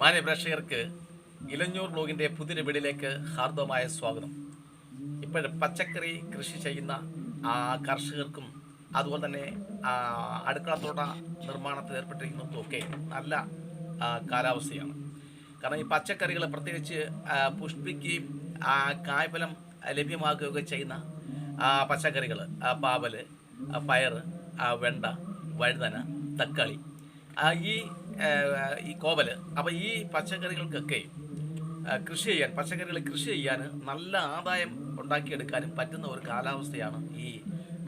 മാന്യ പ്രേക്ഷകർക്ക് ഇലഞ്ഞൂർ ബ്ലോഗിന്റെ പുതിയ വീടിലേക്ക് ഹാർദവമായ സ്വാഗതം. ഇപ്പോൾ പച്ചക്കറി കൃഷി ചെയ്യുന്ന ആ, കർഷകർക്കും അതുപോലെ തന്നെ അടുക്കളത്തോട്ട നിർമ്മാണത്തിൽ ഏർപ്പെട്ടിരിക്കുന്നവർക്കും ഒക്കെ നല്ല കാലാവസ്ഥയാണ്. കാരണം ഈ പച്ചക്കറികൾ പ്രത്യേകിച്ച് പുഷ്പിക്കുകയും കായ്ഫലം ലഭ്യമാക്കുകയൊക്കെ ചെയ്യുന്ന പച്ചക്കറികൾ പാവൽ ആ, വെണ്ട വഴുതന തക്കാളി ഈ ഈ കോവൽ അപ്പോൾ ഈ പച്ചക്കറികൾക്കൊക്കെ കൃഷി ചെയ്യാൻ പച്ചക്കറികൾ കൃഷി ചെയ്യാൻ നല്ല ആദായം ഉണ്ടാക്കിയെടുക്കാനും പറ്റുന്ന ഒരു കാലാവസ്ഥയാണ് ഈ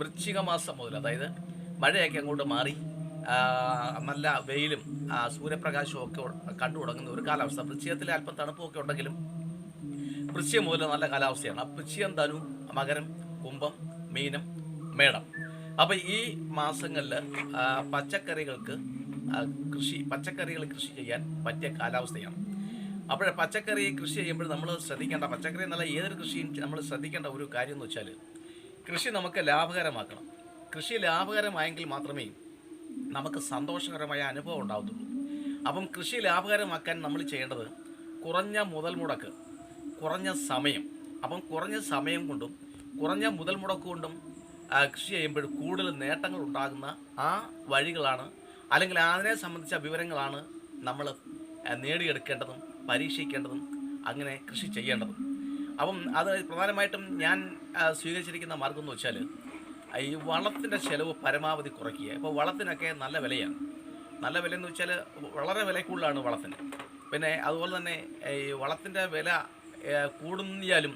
വൃശ്ചിക മാസം മുതൽ. അതായത് മഴയൊക്കെ അങ്ങോട്ട് മാറി നല്ല വെയിലും സൂര്യപ്രകാശവും ഒക്കെ കണ്ടു തുടങ്ങുന്ന ഒരു കാലാവസ്ഥ. വൃശ്ചികത്തിൽ അല്പം തണുപ്പൊക്കെ ഉണ്ടെങ്കിലും വൃശ്ചികം മുതൽ നല്ല കാലാവസ്ഥയാണ്. വൃശ്ചികം ധനു മകരം കുംഭം മീനം മേടം. അപ്പോൾ ഈ മാസങ്ങളിൽ പച്ചക്കറികൾക്ക് കൃഷി പച്ചക്കറികൾ കൃഷി ചെയ്യാൻ പറ്റിയ കാലാവസ്ഥയാണ്. അപ്പോൾ പച്ചക്കറി കൃഷി ചെയ്യുമ്പോൾ നമ്മൾ ശ്രദ്ധിക്കേണ്ട പച്ചക്കറി എന്നല്ല ഏതൊരു കൃഷിയും നമ്മൾ ശ്രദ്ധിക്കേണ്ട ഒരു കാര്യം എന്ന് വെച്ചാൽ കൃഷി നമുക്ക് ലാഭകരമാക്കണം. കൃഷി ലാഭകരമായെങ്കിൽ മാത്രമേ നമുക്ക് സന്തോഷകരമായ അനുഭവം ഉണ്ടാകത്തുള്ളൂ അപ്പം കൃഷി ലാഭകരമാക്കാൻ നമ്മൾ ചെയ്യേണ്ടത് കുറഞ്ഞ മുതൽ മുടക്ക് കുറഞ്ഞ സമയം. അപ്പം കുറഞ്ഞ സമയം കൊണ്ടും കുറഞ്ഞ മുതൽ മുടക്ക് കൊണ്ടും കൃഷി ചെയ്യുമ്പോൾ കൂടുതൽ നേട്ടങ്ങൾ ഉണ്ടാകുന്ന ആ വഴികളാണ് അല്ലെങ്കിൽ അതിനെ സംബന്ധിച്ച വിവരങ്ങളാണ് നമ്മൾ നേടിയെടുക്കേണ്ടതും പരീക്ഷിക്കേണ്ടതും അങ്ങനെ കൃഷി ചെയ്യേണ്ടതും. അപ്പം അത് പ്രധാനമായിട്ടും ഞാൻ സ്വീകരിച്ചിരിക്കുന്ന മാർഗം എന്ന് വെച്ചാൽ ഈ വളത്തിന്റെ ചിലവ് പരമാവധി കുറയ്ക്കുക. ഇപ്പോൾ വളത്തിനൊക്കെ നല്ല വിലയാണ്. നല്ല വില എന്ന് വെച്ചാൽ വളരെ വില കൂടുതലാണ് വളത്തിന്. പിന്നെ അതുപോലെ തന്നെ ഈ വളത്തിന്റെ വില കൂടുന്നാലും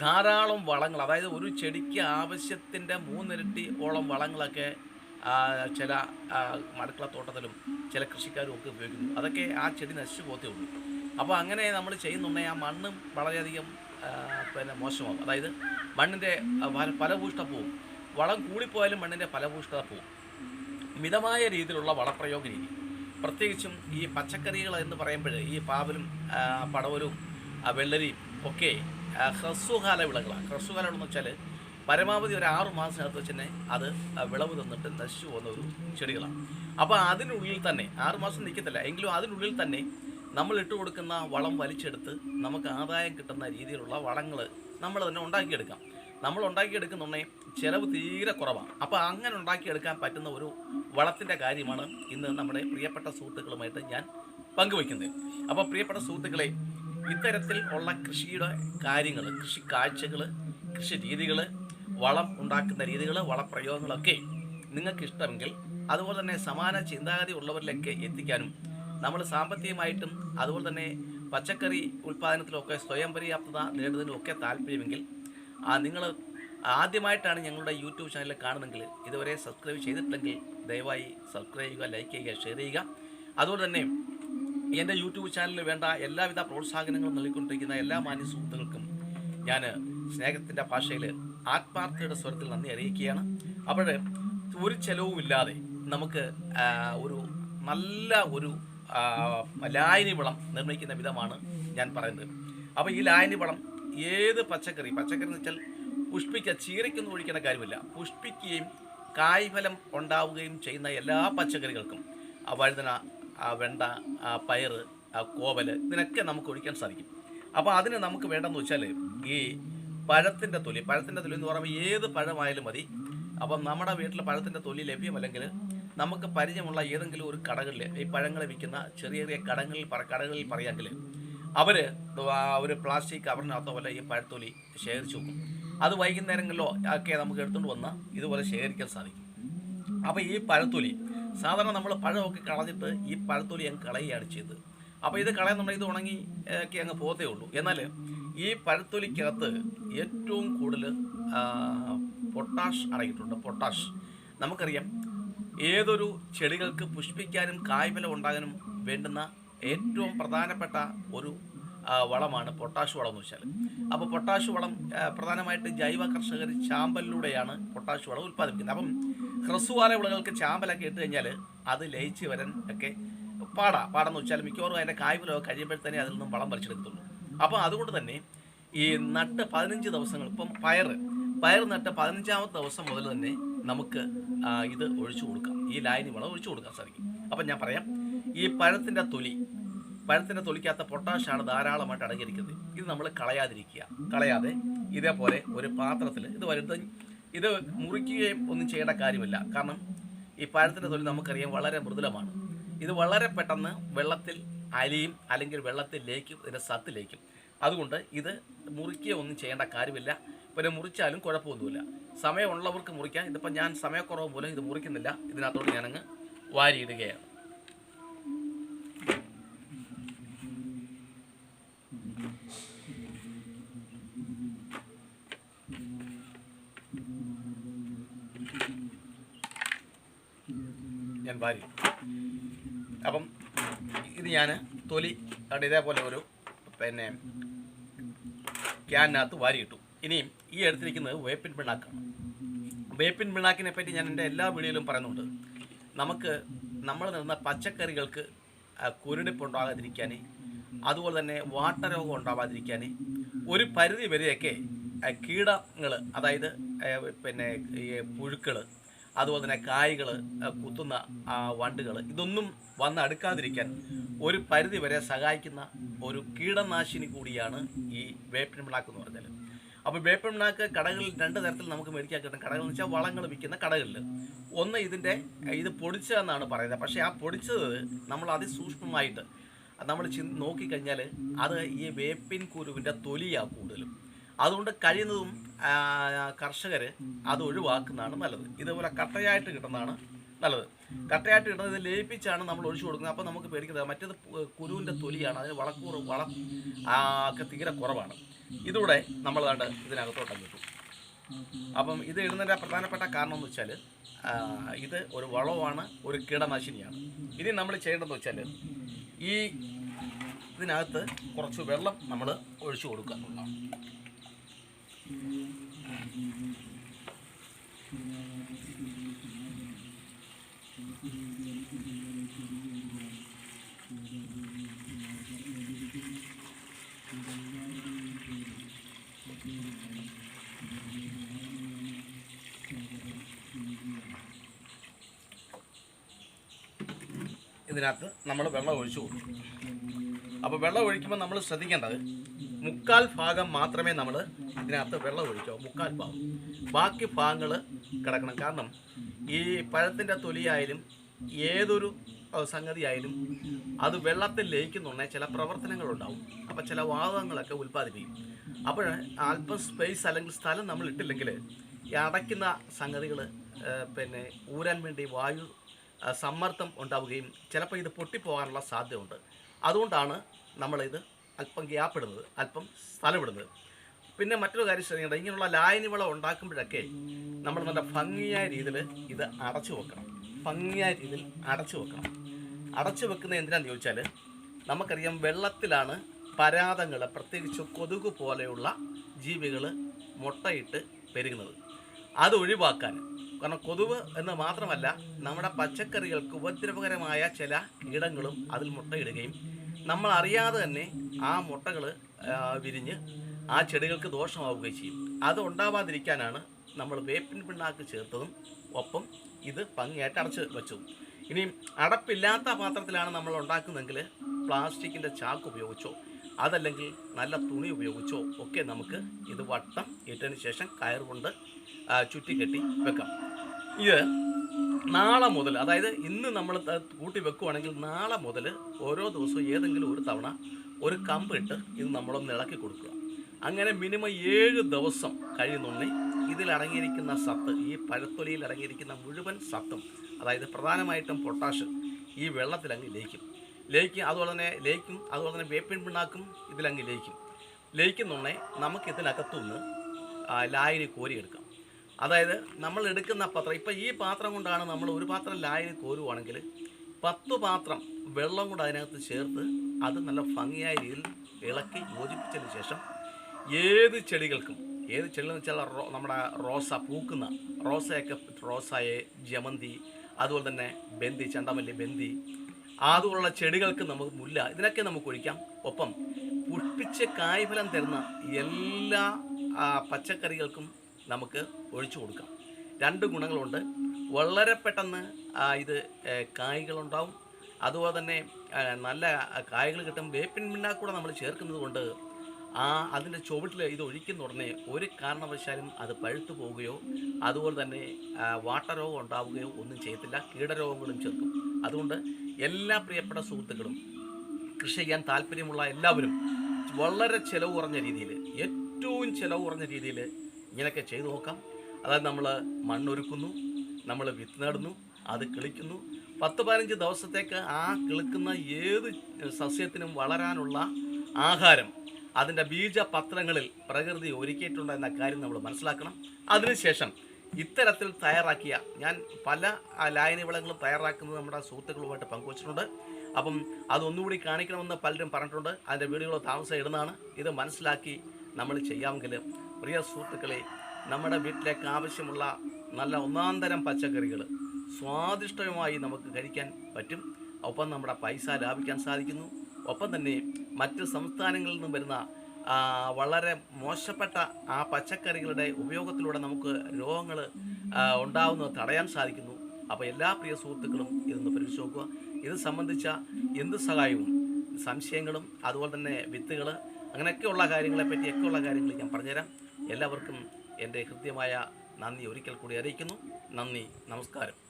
ധാരാളം വളങ്ങൾ അതായത് ഒരു ചെടിക്ക് ആവശ്യത്തിന്റെ മൂന്നിരട്ടി ഓളം വളങ്ങളൊക്കെ ചില ആ, അടുക്കളത്തോട്ടത്തിലും ചില കൃഷിക്കാരും ഒക്കെ ഉപയോഗിക്കുന്നു. അതൊക്കെ ആ ചെടി നശിച്ചു പോകത്തേ ഉള്ളൂ. അപ്പോൾ അങ്ങനെ നമ്മൾ ചെയ്യുന്നുണ്ടെങ്കിൽ ആ മണ്ണും വളരെയധികം പിന്നെ മോശമാകും. അതായത് മണ്ണിന്റെ ഫലഭൂഷ്ഠ പോവും വളം കൂടിപ്പോയാലും മണ്ണിന്റെ ഫലഭൂഷ്ഠത പോവും. മിതമായ രീതിയിലുള്ള വളപ്രയോഗ രീതി. പ്രത്യേകിച്ചും ഈ പച്ചക്കറികൾ എന്ന് പറയുമ്പോൾ ഈ പാവലും പടവലും വെള്ളരിയും ഒക്കെ ഹ്രസ്വകാല വിളകളാണ് ഹ്രസ്വകാല വിളകളെന്ന് വെച്ചാൽ പരമാവധി ഒരു ആറു മാസത്തിനകത്ത് വെച്ച് തന്നെ അത് വിളവ് തന്നിട്ട് നശിച്ചു പോകുന്ന ഒരു ചെടികളാണ്. അപ്പോൾ അതിനുള്ളിൽ തന്നെ ആറു മാസം നിൽക്കത്തില്ല എങ്കിലും അതിനുള്ളിൽ തന്നെ നമ്മൾ ഇട്ട് കൊടുക്കുന്ന വളം വലിച്ചെടുത്ത് നമുക്ക് ആദായം കിട്ടുന്ന രീതിയിലുള്ള വളങ്ങൾ നമ്മൾ തന്നെ ഉണ്ടാക്കിയെടുക്കാം. നമ്മൾ ഉണ്ടാക്കിയെടുക്കുന്നുണ്ടെങ്കിൽ ചിലവ് തീരെ കുറവാണ്. അപ്പോൾ അങ്ങനെ ഉണ്ടാക്കിയെടുക്കാൻ പറ്റുന്ന ഒരു വളത്തിന്റെ കാര്യമാണ് ഇന്ന് നമ്മുടെ പ്രിയപ്പെട്ട സുഹൃത്തുക്കളുമായിട്ട് ഞാൻ പങ്കുവയ്ക്കുന്നത്. അപ്പോൾ പ്രിയപ്പെട്ട സുഹൃത്തുക്കളെ ഇത്തരത്തിൽ ഉള്ള കൃഷിയുടെ കാര്യങ്ങൾ കൃഷി കാഴ്ചകൾ കൃഷി രീതികൾ വളം ഉണ്ടാക്കുന്ന രീതികൾ വളപ്രയോഗങ്ങളൊക്കെ നിങ്ങൾക്ക് ഇഷ്ടമെങ്കിൽ അതുപോലെ തന്നെ സമാന ചിന്താഗതി ഉള്ളവരിലേക്ക് എത്തിക്കാനും നമ്മൾ സാമ്പത്തികമായിട്ടും അതുപോലെ തന്നെ പച്ചക്കറി ഉൽപ്പാദനത്തിലൊക്കെ സ്വയം പര്യാപ്തത നേടുന്നതിലും ഒക്കെ താല്പര്യമെങ്കിൽ നിങ്ങൾ ആദ്യമായിട്ടാണ് ഞങ്ങളുടെ യൂട്യൂബ് ചാനൽ കാണുന്നെങ്കിൽ ഇതുവരെ സബ്സ്ക്രൈബ് ചെയ്തിട്ടില്ലെങ്കിൽ ദയവായി സബ്സ്ക്രൈബ് ചെയ്യുക ലൈക്ക് ചെയ്യുക ഷെയർ ചെയ്യുക. അതുപോലെ തന്നെ എന്റെ യൂട്യൂബ് ചാനലിൽ വേണ്ട എല്ലാവിധ പ്രോത്സാഹനങ്ങളും നൽകിക്കൊണ്ടിരിക്കുന്ന എല്ലാ മാന്യ സുഹൃത്തുക്കൾക്കും ഞാൻ സ്നേഹത്തിന്റെ ഭാഷയിൽ ആത്മാർത്ഥയുടെ സ്വരത്തിൽ നന്ദി അറിയിക്കുകയാണ്. അപ്പോൾ ഒരു ചെലവുമില്ലാതെ നമുക്ക് ഒരു നല്ല ഒരു ലായനി വളം നിർമ്മിക്കുന്ന വിധമാണ് ഞാൻ പറയുന്നത്. അപ്പോൾ ഈ ലായനി വളം ഏത് പച്ചക്കറി പച്ചക്കറി എന്ന് വെച്ചാൽ പുഷ്പിക്ക ചീരയ്ക്കൊന്നും ഒഴിക്കേണ്ട കാര്യമില്ല. പുഷ്പിക്കുകയും കായ്ഫലം ഉണ്ടാവുകയും ചെയ്യുന്ന എല്ലാ പച്ചക്കറികൾക്കും വഴുതന വെണ്ട ആ കോവൽ ഇതിനൊക്കെ നമുക്ക് ഒഴിക്കാൻ സാധിക്കും. അപ്പോൾ അതിന് നമുക്ക് വേണ്ടെന്ന് വെച്ചാൽ ഈ പഴത്തിന്റെ തൊലി പഴത്തിന്റെ തൊലി എന്ന് പറയുമ്പോൾ ഏത് പഴമായാലും മതി. അപ്പം നമ്മുടെ വീട്ടിൽ പഴത്തിന്റെ തൊലി ലഭ്യമല്ലെങ്കിൽ നമുക്ക് പരിചയമുള്ള ഏതെങ്കിലും ഒരു കടകളിൽ ഈ പഴങ്ങളെ വിൽക്കുന്ന ചെറിയ ചെറിയ കടകളിൽ കടകളിൽ പറയാമെങ്കിൽ അവർ ഒരു പ്ലാസ്റ്റിക് കവറിനകത്തോ വല്ല ഈ പഴത്തൊലി ശേഖരിച്ചു വെക്കും. അത് വൈകുന്നേരങ്ങളിലോ ഒക്കെ നമുക്ക് എടുത്തുകൊണ്ട് വന്ന് ഇതുപോലെ ശേഖരിക്കാൻ സാധിക്കും. അപ്പോൾ ഈ പഴത്തൊലി സാധാരണ നമ്മൾ പഴമൊക്കെ കളഞ്ഞിട്ട് ഈ പഴത്തൊലി അങ്ങ് കളയുകയാണ് ചെയ്തത്. അപ്പോൾ ഇത് കളയുന്നുണ്ടെങ്കിൽ ഇത് ഉണങ്ങി ഒക്കെ അങ്ങ് പോകത്തേ ഉള്ളൂ. എന്നാൽ ഈ പഴത്തൊലിക്കകത്ത് ഏറ്റവും കൂടുതൽ പൊട്ടാഷ് അടങ്ങിയിട്ടുണ്ട്. പൊട്ടാഷ്. നമുക്കറിയാം ഏതൊരു ചെടികൾക്ക് പുഷ്പിക്കാനും കായ്ഫലം ഉണ്ടാകാനും വേണ്ടുന്ന ഏറ്റവും പ്രധാനപ്പെട്ട ഒരു വളമാണ് പൊട്ടാഷ് വളം എന്ന് വെച്ചാൽ. അപ്പോൾ പൊട്ടാഷ് വളം പ്രധാനമായിട്ട് ജൈവ കർഷകർ ചാമ്പലിലൂടെയാണ് പൊട്ടാഷ് വളം ഉൽപ്പാദിപ്പിക്കുന്നത്. അപ്പം ഹ്രസ്വകാല വിളകൾക്ക് ചാമ്പലൊക്കെ ഇട്ട് കഴിഞ്ഞാൽ അത് ലയിച്ച് വരാൻ ഒക്കെ പാടാ. പാടെന്ന് വെച്ചാൽ മിക്കവാറും അതിന്റെ കായ്ഫലമൊക്കെ കഴിയുമ്പോഴത്തേനെ അതിൽ നിന്നും വളം വലിച്ചെടുക്കത്തുള്ളൂ അപ്പോൾ അതുകൊണ്ട് തന്നെ ഈ നട്ട് പതിനഞ്ച് ദിവസങ്ങൾ ഇപ്പം പയർ പയർ നട്ട് പതിനഞ്ചാമത്തെ ദിവസം മുതൽ തന്നെ നമുക്ക് ഇത് ഒഴിച്ചു കൊടുക്കാം. ഈ ലായനി വളം ഒഴിച്ചു കൊടുക്കാൻ സാധിക്കും. അപ്പം ഞാൻ പറയാം ഈ പഴത്തിന്റെ തൊലി പഴത്തിന്റെ തൊലിക്കാത്ത പൊട്ടാഷാണ് ധാരാളമായിട്ട് അടങ്ങിയിരിക്കുന്നത്. ഇത് നമ്മൾ കളയാതിരിക്കുക. കളയാതെ ഇതേപോലെ ഒരു പാത്രത്തിൽ ഇത് വലുത് ഇത് മുറിക്കുകയും ഒന്നും ചെയ്യേണ്ട കാര്യമില്ല. കാരണം ഈ പഴത്തിന്റെ തൊലി നമുക്കറിയാം വളരെ മൃദുലമാണ്. ഇത് വളരെ പെട്ടെന്ന് വെള്ളത്തിൽ അലിയും അല്ലെങ്കിൽ വെള്ളത്തിൽ ലേക്കും ഇതിന്റെ സത്ത് ലേക്കും അതുകൊണ്ട് ഇത് മുറിക്കുക ഒന്നും ചെയ്യേണ്ട കാര്യമില്ല. പിന്നെ മുറിച്ചാലും കുഴപ്പമൊന്നുമില്ല. സമയമുള്ളവർക്ക് മുറിക്കാം. ഇതിപ്പോൾ ഞാൻ സമയക്കുറവ് മൂലം ഇത് മുറിക്കുന്നില്ല. ഇതിനകത്തോട് ഞാനങ്ങ് വാരിയിടുകയാണ്. ഞാൻ വാരി അപ്പം ഇത് ഞാൻ തൊലി അവിടെ ഇതേപോലെ ഒരു പിന്നെ ക്യാനകത്ത് വാരിയിട്ടു. ഇനിയും ഈ എടുത്തിരിക്കുന്നത് വേപ്പിൻ പിണ്ണാക്കാണ്. വേപ്പിൻ പിണ്ണാക്കിനെ പറ്റി ഞാൻ എന്റെ എല്ലാ വീഡിയോയിലും പറയുന്നുണ്ട്. നമുക്ക് നമ്മൾ നിന്ന പച്ചക്കറികൾക്ക് കുരുടിപ്പ് കുരുടിപ്പുണ്ടാകാതിരിക്കാൻ അതുപോലെ തന്നെ വാട്ടരോഗം ഉണ്ടാവാതിരിക്കാൻ ഒരു പരിധി വരെയൊക്കെ കീടങ്ങൾ അതായത് പിന്നെ ഈ പുഴുക്കൾ അതുപോലെ തന്നെ കായ്കൾ കുത്തുന്ന വണ്ടുകൾ ഇതൊന്നും വന്ന് അടുക്കാതിരിക്കാൻ ഒരു പരിധി വരെ സഹായിക്കുന്ന ഒരു കീടനാശിനി കൂടിയാണ് ഈ വേപ്പിൻ പിണ്ണാക്ക് എന്ന് പറഞ്ഞാൽ അപ്പോൾ വേപ്പിൻ പിണ്ണാക്ക് കടകളിൽ രണ്ട് തരത്തിൽ നമുക്ക് മേടിക്കാൻ കിട്ടും കടകൾ വെച്ചാൽ വളങ്ങൾ വിൽക്കുന്ന കടകളിൽ ഒന്ന് ഇതിന്റെ ഇത് പൊടിച്ചതെന്നാണ് പറയുന്നത്. പക്ഷേ ആ പൊടിച്ചത് നമ്മൾ അതിസൂക്ഷ്മമായിട്ട് നമ്മൾ ചി നോക്കിക്കഴിഞ്ഞാൽ അത് ഈ വേപ്പിൻ കുരുവിന്റെ തൊലിയാണ് കൂടുതലും. അതുകൊണ്ട് കഴിയുന്നതും കർഷകർ അത് ഒഴിവാക്കുന്നതാണ് നല്ലത്. ഇതുപോലെ കട്ടയായിട്ട് കിട്ടുന്നതാണ് നല്ലത്. കട്ടയായിട്ട് കിട്ടുന്നത് ലയിപ്പിച്ചാണ് നമ്മൾ ഒഴിച്ചു കൊടുക്കുന്നത്. അപ്പോൾ നമുക്ക് പേടിക്കുന്നത് മറ്റേത് കുരുവിന്റെ തൊലിയാണ്. അതിന് വളക്കൂറ് വളം ഒക്കെ തീരെ കുറവാണ്. ഇതൂടെ നമ്മൾ കണ്ട് ഇതിനകത്തോട്ടം കിട്ടും അപ്പം ഇത് ഇടുന്നതിന്റെ പ്രധാനപ്പെട്ട കാരണം എന്ന് വെച്ചാൽ ഇത് ഒരു വളമാണ് ഒരു കീടനാശിനിയാണ്. ഇനി നമ്മൾ ചെയ്യേണ്ടതെന്ന് വെച്ചാൽ ഈ ഇതിനകത്ത് കുറച്ച് വെള്ളം നമ്മൾ ഒഴിച്ചു കൊടുക്കുക. ഇതിനകത്ത് നമ്മൾ വെള്ളം ഒഴിച്ചു കൊടുക്കും. അപ്പോൾ വെള്ളം ഒഴിക്കുമ്പോൾ നമ്മൾ ശ്രദ്ധിക്കേണ്ടത് മുക്കാൽ ഭാഗം മാത്രമേ നമ്മൾ ഇതിനകത്ത് വെള്ളം ഒഴിക്കാവൂ. മുക്കാൽ ഭാഗം. ബാക്കി ഭാഗങ്ങൾ കിടക്കണം. കാരണം ഈ പഴത്തിന്റെ തൊലിയായാലും ഏതൊരു സംഗതിയായാലും അത് വെള്ളത്തിൽ ലയിക്കുന്നുണ്ടെങ്കിൽ ചില പ്രവർത്തനങ്ങളുണ്ടാവും. അപ്പോൾ ചില വാതകങ്ങളൊക്കെ ഉൽപ്പാദിപ്പിക്കും. അപ്പോൾ അല്പം സ്പേസ് അല്ലെങ്കിൽ സ്ഥലം നമ്മൾ ഇട്ടില്ലെങ്കിൽ ഈ അടയ്ക്കുന്ന സംഗതികൾ പിന്നെ ഊരാൻ വേണ്ടി വായു സമ്മർദ്ദം ഉണ്ടാവുകയും ചിലപ്പോൾ ഇത് പൊട്ടിപ്പോകാനുള്ള സാധ്യതയുണ്ട്. അതുകൊണ്ടാണ് നമ്മളിത് അല്പം ഗ്യാപ്പ് ഇടുന്നത് അല്പം സ്ഥലമിടുന്നത്. പിന്നെ മറ്റൊരു കാര്യം ശ്രദ്ധിക്കേണ്ടത് ഇങ്ങനെയുള്ള ലായനി വളം ഉണ്ടാക്കുമ്പോഴൊക്കെ നമ്മൾ നല്ല ഭംഗിയായ രീതിയിൽ ഇത് അടച്ചു വെക്കണം. ഭംഗിയായ രീതിയിൽ അടച്ചു വെക്കണം. അടച്ചു വെക്കുന്നത് എന്തിനാന്ന് ചോദിച്ചാൽ നമുക്കറിയാം വെള്ളത്തിലാണ് പരാതങ്ങൾ പ്രത്യേകിച്ച് കൊതുക് പോലെയുള്ള ജീവികൾ മുട്ടയിട്ട് പെരുകുന്നത്. അത് ഒഴിവാക്കാൻ. കാരണം കൊതുക് എന്ന് മാത്രമല്ല നമ്മുടെ പച്ചക്കറികൾക്ക് ഉപദ്രവകരമായ ചില കീടങ്ങളും അതിൽ മുട്ടയിടുകയും നമ്മൾ അറിയാതെ തന്നെ ആ മുട്ടകൾ വിരിഞ്ഞ് ആ ചെടികൾക്ക് ദോഷമാവുകയും ചെയ്യും. അത് ഉണ്ടാവാതിരിക്കാനാണ് നമ്മൾ വേപ്പിൻ പിണ്ണാക്ക് ചേർത്തതും ഒപ്പം ഇത് ഭംഗിയായിട്ട് അടച്ച് വെച്ചതും. ഇനിയും അടപ്പില്ലാത്ത പാത്രത്തിലാണ് നമ്മൾ ഉണ്ടാക്കുന്നതെങ്കിൽ പ്ലാസ്റ്റിക്കിന്റെ ചാക്ക് ഉപയോഗിച്ചോ അതല്ലെങ്കിൽ നല്ല തുണി ഉപയോഗിച്ചോ ഒക്കെ നമുക്ക് ഇത് വട്ടം ഇട്ടതിന് ശേഷം കയർ കൊണ്ട് ചുറ്റിക്കെട്ടി വെക്കാം. ഇത് നാളെ മുതൽ അതായത് ഇന്ന് നമ്മൾ കൂട്ടി വെക്കുവാണെങ്കിൽ നാളെ മുതൽ ഓരോ ദിവസവും ഏതെങ്കിലും ഒരു തവണ ഒരു കമ്പ് ഇട്ട് ഇത് നമ്മളൊന്ന് ഇളക്കി കൊടുക്കുക. അങ്ങനെ മിനിമം ഏഴ് ദിവസം കഴിയുന്നുണ്ടെങ്കിൽ ഇതിലടങ്ങിയിരിക്കുന്ന സത്ത് ഈ പഴത്തൊലിയിൽ അടങ്ങിയിരിക്കുന്ന മുഴുവൻ സത്തും അതായത് പ്രധാനമായിട്ടും പൊട്ടാഷ് ഈ വെള്ളത്തിലങ്ങ് ലയിക്കും. ലയിക്കും അതുപോലെ തന്നെ ലയിക്കും അതുപോലെ തന്നെ വേപ്പിൻ പിണ്ണാക്കും ഇതിലങ്ങ് ലയിക്കും. ലയിക്കുന്നുണ്ണെ നമുക്ക് ഇതിനകത്തുനിന്ന് ലായനി കോരിയെടുക്കാം അതായത് നമ്മൾ എടുക്കുന്ന പാത്രം ഇപ്പം ഈ പാത്രം കൊണ്ടാണ് നമ്മൾ ഒരു പാത്രം ലായനി കോരുവാണെങ്കിൽ പത്ത് പാത്രം വെള്ളം കൂടെ അതിനകത്ത് ചേർത്ത് അത് നല്ല ഭംഗിയായ രീതിയിൽ ഇളക്കി യോജിപ്പിച്ചതിന് ശേഷം ഏത് ചെടികൾക്കും ഏത് ചെടികളെന്ന് വെച്ചാൽ റോ നമ്മുടെ റോസ പൂക്കുന്ന റോസയൊക്കെ റോസായെ ജമന്തി അതുപോലെ തന്നെ ബന്തി ചണ്ടമല്ലി ബന്തി അതുപോലുള്ള ചെടികൾക്ക് നമുക്ക് മുല്ല ഇതിനൊക്കെ നമുക്ക് ഒഴിക്കാം. ഒപ്പം പുഷ്പിച്ച് കായ്ഫലം തരുന്ന എല്ലാ പച്ചക്കറികൾക്കും നമുക്ക് ഒഴിച്ചു കൊടുക്കാം. രണ്ട് ഗുണങ്ങളുണ്ട്. വളരെ പെട്ടെന്ന് ഇത് കായ്കളുണ്ടാവും. അതുപോലെ തന്നെ നല്ല കായ്കൾ കിട്ടും. വേപ്പിൻ പിണ്ണാക്കൂടെ നമ്മൾ ചേർക്കുന്നത് കൊണ്ട് ആ അതിന്റെ ചുവട്ടിൽ ഇത് ഒഴിക്കുന്ന ഉടനെ ഒരു കാരണവശാലും അത് പഴുത്തു പോവുകയോ അതുപോലെ തന്നെ വാട്ടരോഗം ഉണ്ടാവുകയോ ഒന്നും ചെയ്യത്തില്ല. കീടരോഗങ്ങളും ചേർക്കും അതുകൊണ്ട് എല്ലാ പ്രിയപ്പെട്ട സുഹൃത്തുക്കളും കൃഷി ചെയ്യാൻ താല്പര്യമുള്ള എല്ലാവരും വളരെ ചിലവ് കുറഞ്ഞ രീതിയിൽ ഏറ്റവും ചിലവ് കുറഞ്ഞ രീതിയിൽ ഇങ്ങനെയൊക്കെ ചെയ്തു നോക്കാം. അതായത് നമ്മൾ മണ്ണൊരുക്കുന്നു നമ്മൾ വിത്ത് നേടുന്നു അത് കിളിക്കുന്നു. പത്ത് പതിനഞ്ച് ദിവസത്തേക്ക് ആ കിളിക്കുന്ന ഏത് സസ്യത്തിനും വളരാനുള്ള ആഹാരം അതിന്റെ ബീജപത്രങ്ങളിൽ പ്രകൃതി ഒരുക്കിയിട്ടുണ്ട് എന്ന കാര്യം നമ്മൾ മനസ്സിലാക്കണം. അതിനുശേഷം ഇത്തരത്തിൽ തയ്യാറാക്കിയ ഞാൻ പല ലായനി വിളകളും തയ്യാറാക്കുന്നത് നമ്മുടെ സുഹൃത്തുക്കളുമായിട്ട് പങ്കുവച്ചിട്ടുണ്ട്. അപ്പം അതൊന്നുകൂടി കാണിക്കണമെന്ന് പലരും പറഞ്ഞിട്ടുണ്ട്. അതിന്റെ വീഡിയോകൾ താമസം ഇടുന്നതാണ്. ഇത് മനസ്സിലാക്കി നമ്മൾ ചെയ്യാമെങ്കിൽ പ്രിയ സുഹൃത്തുക്കളെ നമ്മുടെ വീട്ടിലേക്ക് ആവശ്യമുള്ള നല്ല ഒന്നാം തരം പച്ചക്കറികൾ സ്വാദിഷ്ടമായി നമുക്ക് കഴിക്കാൻ പറ്റും. ഒപ്പം നമ്മുടെ പൈസ ലാഭിക്കാൻ സാധിക്കുന്നു. ഒപ്പം തന്നെ മറ്റു സംസ്ഥാനങ്ങളിൽ നിന്നും വരുന്ന വളരെ മോശപ്പെട്ട ആ പച്ചക്കറികളുടെ ഉപയോഗത്തിലൂടെ നമുക്ക് രോഗങ്ങൾ ഉണ്ടാവുന്നത് തടയാൻ സാധിക്കുന്നു. അപ്പോൾ എല്ലാ പ്രിയ സുഹൃത്തുക്കളും ഇതൊന്ന് പരിശോധിച്ച് നോക്കുക. ഇത് സംബന്ധിച്ച എന്ത് സഹായവും? സംശയങ്ങളും അതുപോലെ തന്നെ വിത്തുകൾ അങ്ങനെയൊക്കെയുള്ള കാര്യങ്ങളെ പറ്റിയൊക്കെയുള്ള കാര്യങ്ങൾ ഞാൻ പറഞ്ഞുതരാം. എല്ലാവർക്കും എന്റെ ഹൃദ്യമായ നന്ദി. ഒരിക്കൽ കൂടി അറിയിക്കുന്നു. നന്ദി. നമസ്കാരം.